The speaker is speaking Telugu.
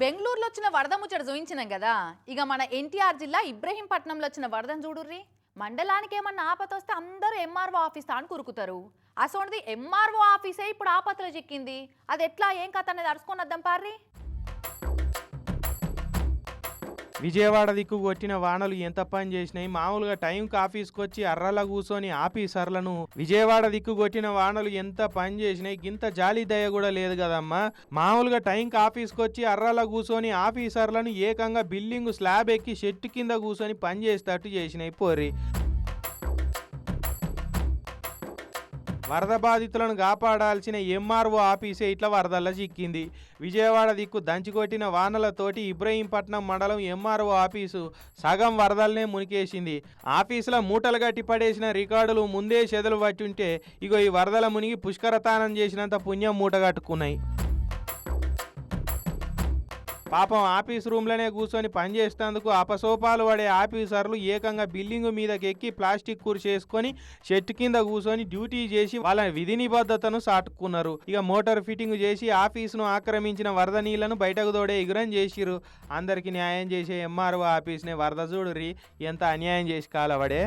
బెంగళూరులో వచ్చిన వరద ముచ్చట చూపించినాం కదా. ఇక మన ఎన్టీఆర్ జిల్లా ఇబ్రహీంపట్నంలో వచ్చిన వరదను చూడుర్రి. మండలానికి ఏమన్నా ఆపత వస్తే అందరూ ఎంఆర్ఓ ఆఫీస్ తాను కురుకుతారు. అసోంటిది ఎంఆర్ఓ ఆఫీసే ఇప్పుడు ఆపతలో చిక్కింది. అది ఎట్లా ఏం కథ అనేది అరుచుకొని వద్దాం పార్రీ. విజయవాడ దిక్కు కొట్టిన వానలు ఎంత పని చేసినాయి? మామూలుగా టైంకి ఆఫీస్కి వచ్చి అర్రలా కూర్చొని ఆఫీసర్లను విజయవాడ దిక్కు కొట్టిన వానలు ఎంత పని చేసినాయి? గింత జాలి దయ కూడా లేదు కదమ్మా. మామూలుగా టైంకి ఆఫీస్కి వచ్చి అర్రలా కూర్చొని ఆఫీసర్లను ఏకంగా బిల్డింగ్ స్లాబ్ ఎక్కి షెట్టు కింద కూర్చొని పని చేసేటట్టు చేసినాయి పోరి. వరద బాధితులను కాపాడాల్సిన ఎంఆర్ఓ ఆఫీసే ఇట్లా వరదల్లో చిక్కింది. విజయవాడ దిక్కు దంచికొట్టిన వానలతోటి ఇబ్రహీంపట్నం మండలం ఎంఆర్ఓ ఆఫీసు సగం వరదలనే మునికేసింది ఆఫీసులో మూటలు గట్టి పడేసిన రికార్డులు ముందే చెదలు పట్టుంటే ఇగో ఈ వరదల మునిగి పుష్కరతానం చేసినంత పుణ్యం మూట కట్టుకున్నాయి. పాపం ఆఫీస్ రూమ్లోనే కూర్చొని పనిచేసేందుకు అపసోపాలు పడే ఆఫీసర్లు ఏకంగా బిల్డింగ్ మీదకి ఎక్కి ప్లాస్టిక్ కుర్చేసుకొని చెట్టు కింద కూర్చొని డ్యూటీ చేసి వాళ్ళ విధి నిబద్ధతను సాటుకున్నారు. ఇక మోటార్ ఫిట్టింగ్ చేసి ఆఫీసును ఆక్రమించిన వరద నీళ్ళను బయటకు తోడే ఎగురం చేసిరు అందరికి న్యాయం చేసే ఎంఆర్ఓ ఆఫీస్ని వరద చూడురి ఎంత అన్యాయం చేసి కాలవడే?